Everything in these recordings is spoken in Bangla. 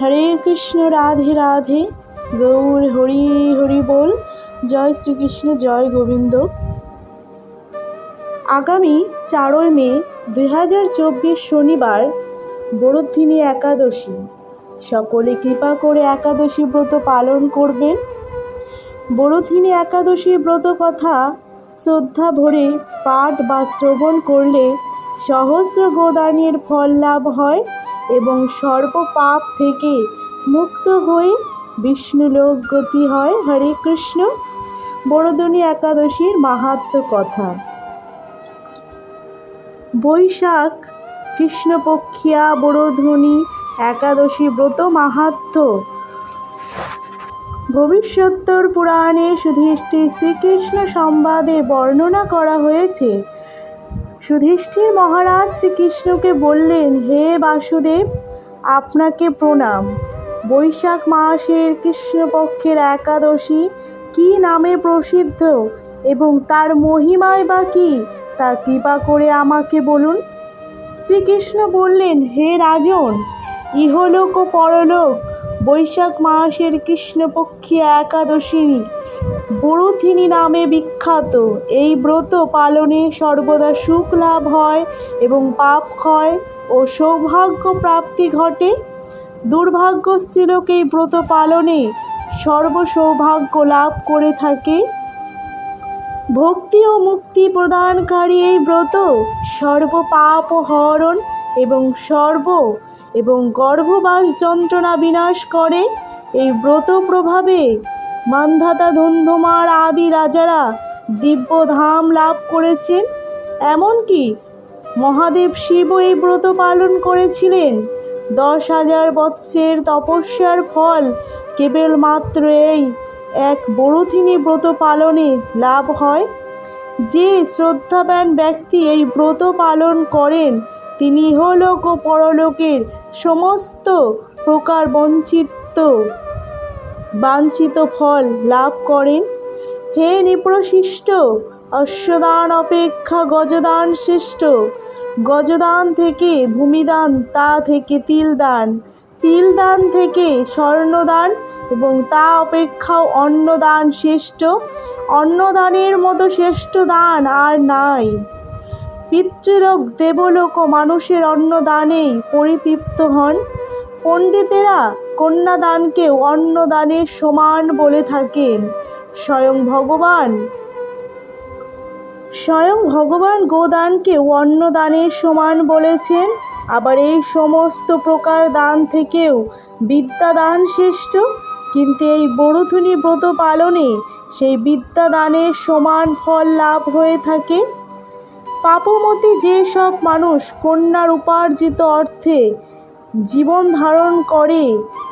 হরে কৃষ্ণ, রাধে রাধে। গৌর, হরি হরি বল। জয় শ্রীকৃষ্ণ, জয় গোবিন্দ। আগামী চারই মে দুই হাজার চব্বিশ শনিবার, বরদ্ধিনী একাদশী। সকলে কৃপা করে একাদশী ব্রত পালন করবেন। বরদ্ধিনী একাদশী ব্রত কথা শ্রদ্ধা ভরে পাঠ বা শ্রবণ করলে সহস্র গোদানের ফল লাভ হয়। এবং সর্ব পাপ থেকে মুক্ত হয়ে বিষ্ণুলোক গতি হয় হরে কৃষ্ণ। বরদনী একাদশীর মাহাত্ম কথা। বৈশাখ, কৃষ্ণপক্ষিয়া বড়ধ্বনি একাদশী ব্রত মাহাত্ম। ভবিষ্যোত্তর পুরাণে সুধিষ্ঠির শ্রীকৃষ্ণ সংবাদে বর্ণনা করা হয়েছে সুধিষ্ঠির মহারাজ শ্রীকৃষ্ণকে বললেন, হে বাসুদেব, আপনাকে প্রণাম। বৈশাখ মাসের কৃষ্ণপক্ষের একাদশী কী নামে প্রসিদ্ধ এবং তার মহিমায় বা কী, তা কৃপা করে আমাকে বলুন? শ্রীকৃষ্ণ বললেন, হে রাজন, ইহলোক ও পরলোক, বৈশাখ মাসের কৃষ্ণপক্ষী একাদশী বরুথিনী নামে বিখ্যাত। এই ব্রত পালনে সর্বদা সুখ লাভ হয় এবং পাপ ক্ষয় ও সৌভাগ্য প্রাপ্তি ঘটে। দুর্ভাগ্য স্ত্রীলোক এই ব্রত পালনে সর্বসৌভাগ্য লাভ করে থাকে। ভক্তি ও মুক্তি প্রদানকারী এই ব্রত সর্ব পাপ হরণ এবং সর্ব এবং গর্ভবাস যন্ত্রণা বিনাশ করে। এই ব্রত প্রভাবে মান্ধাতা ধুন্ধুমার আদি রাজারা দিব্য ধাম লাভ করেছেন। এমনকি মহাদেব শিব এই ব্রত পালন করেছিলেন। দশ হাজার বৎসের তপস্যার ফল কেবলমাত্র এই এক বড়থিনী ব্রত পালনে লাভ হয়। যে শ্রদ্ধাবান ব্যক্তি এই ব্রত পালন করেন, তিনি ইহলোক ও পরলোকের সমস্ত প্রকার বঞ্চিত। বাঞ্ছিত ফল লাভ করেন। হে নিপ্রশিষ্ট, অশ্বদান অপেক্ষা গজদান শ্রেষ্ঠ। গজদান থেকে ভূমিদান, তা থেকে তিলদান। তিলদান থেকে স্বর্ণদান এবং তা অপেক্ষাও অন্নদান শ্রেষ্ঠ। অন্নদানের মতো শ্রেষ্ঠ দান আর নাই। পিতৃলোক দেবলোক মানুষের অন্নদানেই পরিতৃপ্ত হন। পণ্ডিতেরা কন্যাদানকেও অন্নদানের সমান বলে থাকেন। স্বয়ং ভগবান। স্বয়ং ভগবান গোদানকেও অন্নদানের সমান বলেছেন। আবার এই সমস্ত প্রকার দান থেকেও বিদ্যাদান শ্রেষ্ঠ। কিন্তু এই বড়থুনি ব্রত পালনে সেই বিদ্যাদানের সমান ফল লাভ হয়ে থাকে। পাপমতি যেসব মানুষ কন্যার উপার্জিত অর্থে জীবন ধারণ করে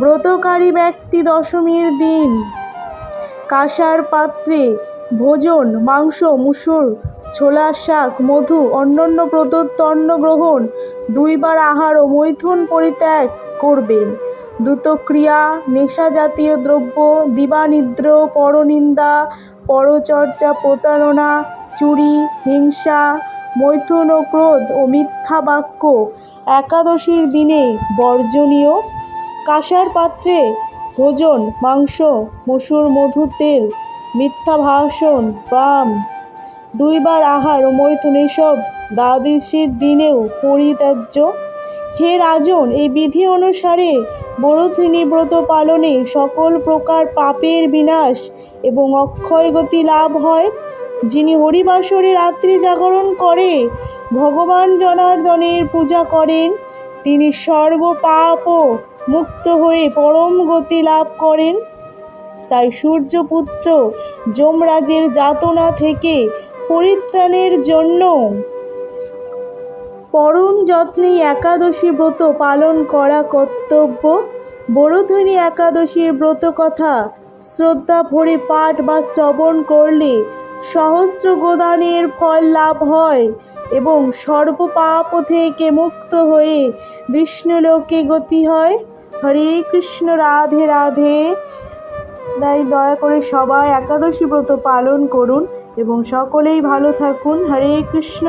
ব্রতকারী ব্যক্তি দশমীর দিন। কাঁসার পাত্রে ভোজন, মাংস, মুসুর ছোলা শাক, মধু, অন্যান্য প্রদত্ত অন্ন গ্রহণ দুইবার আহার ও মৈথুন পরিত্যাগ করবেন। দ্রুতক্রিয়া নেশা জাতীয় দ্রব্য, দিবানিদ্র, পরনিন্দা, পরচর্চা, প্রতারণা, চুরি, হিংসা, মৈথুন ও ক্রোধ ও মিথ্যা বাক্য একাদশীর দিনে বর্জনীয় কাঁসার পাত্রে ভোজন, মাংস, মসুর মধুর তেল, মিথ্যা ভাষণ, বাম। দুইবার আহার ও মৈথুন এসব দ্বাদশীর দিনেও পরিত্যাজ্য। হে রাজন, এই বিধি অনুসারে বড়থিনী ব্রত পালনে সকল প্রকার পাপের বিনাশ এবং অক্ষয় গতি লাভ হয়। যিনি হরিবাসরে রাত্রি জাগরণ করে, ভগবান জনার্দনের পূজা করেন, তিনি সর্ব পাপ ও মুক্ত হয়ে পরম গতি লাভ করেন। তাই সূর্যপুত্র যমরাজের যাতনা থেকে পরিত্রাণের জন্য পরম যত্নে একাদশী ব্রত পালন করা কর্তব্য। বড়থুনি একাদশীর ব্রত কথা শ্রদ্ধা ভরে পাঠ বা শ্রবণ করলে সহস্র গোদানের ফল লাভ হয় এবং সর্বপাপ থেকে মুক্ত হয়ে বিষ্ণুলোকে গতি হয়। হরে কৃষ্ণ, রাধে রাধে। তাই দয়া করে সবাই একাদশী ব্রত পালন করুন এবং সকলেই ভালো থাকুন। হরে কৃষ্ণ।